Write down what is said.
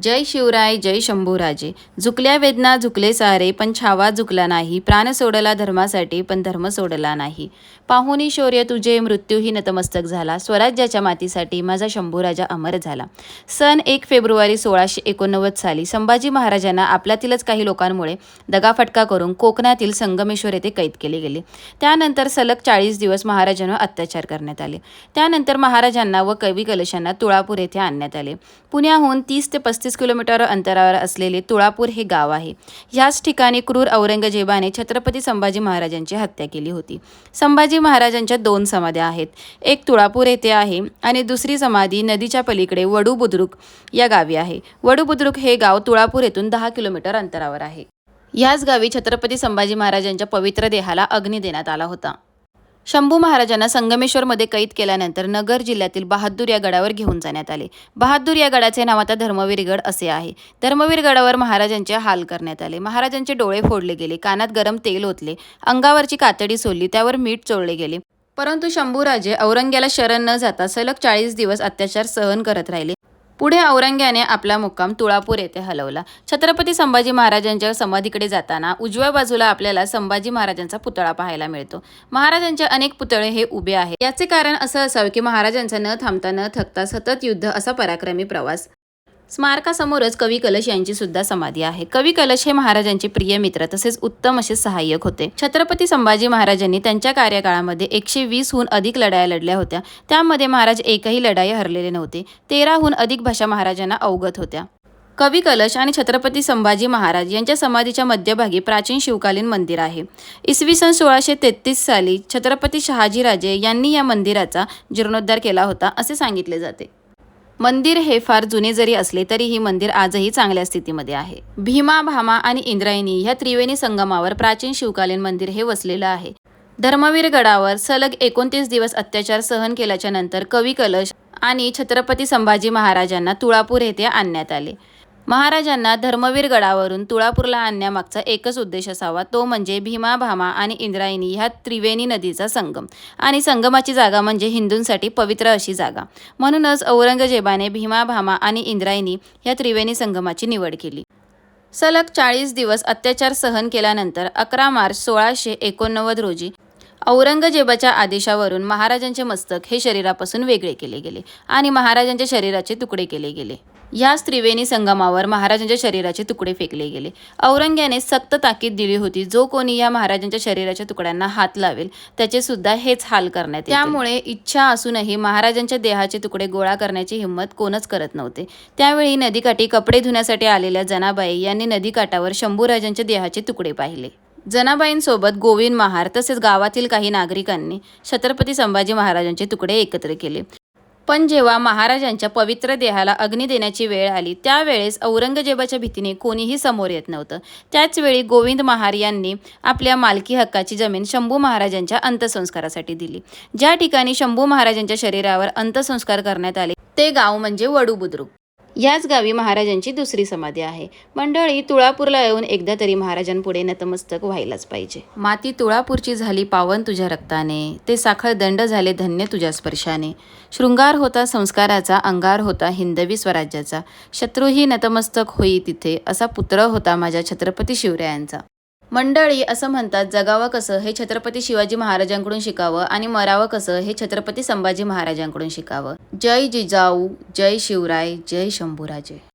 जय शिवराय जय शंभूराजे. झुकल्या वेदना झुकले सारे पण छावा झुकला नाही. प्राण सोडला धर्मासाठी पण धर्म सोडला नाही. पाहुनी शौर्य तुझे मृत्यूही नतमस्तक झाला. स्वराज्याच्या मातीसाठी माझा शंभूराजा अमर झाला. सन एक फेब्रुवारी सोळाशे एकोणनव्वद साली संभाजी महाराजांना आपल्यातीलच काही लोकांमुळे दगाफटका करून कोकणातील संगमेश्वर येथे कैद केले गेले. त्यानंतर सलग चाळीस दिवस महाराजांवर अत्याचार करण्यात आले. त्यानंतर महाराजांना व कवी कलशांना तुळापूर येथे आणण्यात आले. पुण्याहून तीस ते पस्तीस किलोमीटर अंतरावर असलेले तुळापूर हे गाव आहे. ह्याच ठिकाणी क्रूर औरंगजेबाने छत्रपती संभाजी महाराजांची हत्या केली होती. संभाजी महाराजांच्या दोन समाध्या आहेत. एक तुळापूर येथे आहे आणि दुसरी समाधी नदीच्या पलीकडे वडू बुद्रुक या गावी आहे. वडू बुद्रुक हे गाव तुळापूर येथून दहा किलोमीटर अंतरावर आहे. ह्याच गावी छत्रपती संभाजी महाराजांच्या पवित्र देहाला अग्नी देण्यात आला होता. शंभू महाराजांना संगमेश्वरमध्ये कैद केल्यानंतर नगर जिल्ह्यातील बहादूर या गडावर घेऊन जाण्यात आले. बहादूर या गडाचे नाव आता धर्मवीरगड असे आहे. धर्मवीर गडावर महाराजांचे हाल करण्यात आले. महाराजांचे डोळे फोडले गेले कानात गरम तेल ओतले अंगावरची कातडी सोडली त्यावर मीठ चोळले गेले. परंतु शंभूराजे औरंग्याला शरण न जाता सलग चाळीस दिवस अत्याचार सहन करत राहिले. पुढे औरंग्याने आपला मुक्काम तुळापूर येथे हलवला. छत्रपती संभाजी महाराजांच्या समाधीकडे जाताना उजव्या बाजूला आपल्याला संभाजी महाराजांचा पुतळा पाहायला मिळतो. महाराजांचे अनेक पुतळे हे उभे आहेत. याचे कारण असं असावे की महाराजांचा न थांबता न थकता सतत युद्ध असा पराक्रमी प्रवास स्मारकासमोरच कवी कलश यांची सुद्धा समाधी आहे. कवी कलश हे महाराजांचे प्रिय मित्र तसेच उत्तम असे सहाय्यक होते. छत्रपती संभाजी महाराजांनी त्यांच्या कार्यकाळामध्ये एकशे वीसहून अधिक लढाया लढल्या होत्या. त्यामध्ये महाराज एकही लढाई हरलेले नव्हते. तेराहून अधिक भाषा महाराजांना अवगत होत्या. कवी कलश आणि छत्रपती संभाजी महाराज यांच्या समाधीच्या मध्यभागी प्राचीन शिवकालीन मंदिर आहे. इसवी सन सोळाशे तेहतीस साली छत्रपती शहाजीराजे यांनी या मंदिराचा जीर्णोद्धार केला होता असे सांगितले जाते. मंदिर हे फार जुने जरी असले तरीही मंदिर आजही चांगल्या स्थितीमध्ये आहे. भीमा भामा आणि इंद्रायणी ह्या त्रिवेणी संगमावर प्राचीन शिवकालीन मंदिर हे वसलेलं आहे. धर्मवीर गडावर सलग एकोणतीस दिवस अत्याचार सहन केल्याच्यानंतर कवी कलश आणि छत्रपती संभाजी महाराजांना तुळापूर येथे आणण्यात आले. महाराजांना धर्मवीर गडावरून तुळापूरला आणण्यामागचा एकच उद्देश असावा तो म्हणजे भीमा भामा आणि इंद्रायणी ह्या त्रिवेणी नदीचा संगम. आणि संगमाची जागा म्हणजे हिंदूंसाठी पवित्र अशी जागा. म्हणूनच औरंगजेबाने भीमा भामा आणि इंद्रायणी ह्या त्रिवेणी संगमाची निवड केली. सलग चाळीस दिवस अत्याचार सहन केल्यानंतर अकरा मार्च सोळाशे एकोणनव्वद रोजी औरंगजेबाच्या आदेशावरून महाराजांचे मस्तक हे शरीरापासून वेगळे केले गेले आणि महाराजांच्या शरीराचे तुकडे केले गेले. ह्याच त्रिवेणी संगमावर महाराजांच्या शरीराचे तुकडे फेकले गेले. औरंग्याने सक्त ताकीद दिली होती जो कोणी या महाराजांच्या शरीराच्या तुकड्यांना हात लावेल त्याचे सुद्धा हेच हाल करण्यात त्यामुळे इच्छा असूनही महाराजांच्या देहाचे तुकडे गोळा करण्याची हिंमत कोणच करत नव्हते. त्यावेळी नदीकाठी कपडे धुण्यासाठी आलेल्या जनाबाई यांनी नदीकाठावर शंभूराजांच्या देहाचे तुकडे पाहिले. जनाबाईंसोबत गोविंद महार तसेच गावातील काही नागरिकांनी छत्रपती संभाजी महाराजांचे तुकडे एकत्र केले. पण जेव्हा महाराजांच्या पवित्र देहाला अग्नी देण्याची वेळ आली त्यावेळेस औरंगजेबाच्या भीतीने कोणीही समोर येत नव्हतं. त्याचवेळी गोविंद महार यांनी आपल्या मालकी हक्काची जमीन शंभू महाराजांच्या अंत्यसंस्कारासाठी दिली. ज्या ठिकाणी शंभू महाराजांच्या शरीरावर अंत्यसंस्कार करण्यात आले ते गाव म्हणजे वडू बुद्रुक याच गावी महाराजांची दुसरी समाधी आहे. मंडळी तुळापूरला येऊन एकदा तरी महाराजांपुढे नतमस्तक व्हायलाच पाहिजे. माती तुळापूरची झाली पावन तुझ्या रक्ताने. ते साखळ दंड झाले धन्य तुझ्या स्पर्शाने. शृंगार होता संस्काराचा अंगार होता हिंदवी स्वराज्याचा. शत्रूही नतमस्तक होई तिथे असा पुत्र होता माझ्या छत्रपती शिवरायांचा. मंडळी असं म्हणतात जगावं कसं हे छत्रपती शिवाजी महाराजांकडून शिकावं आणि मरावं कसं हे छत्रपती संभाजी महाराजांकडून शिकावं. जय जिजाऊ जय शिवराय जय शंभूराजे.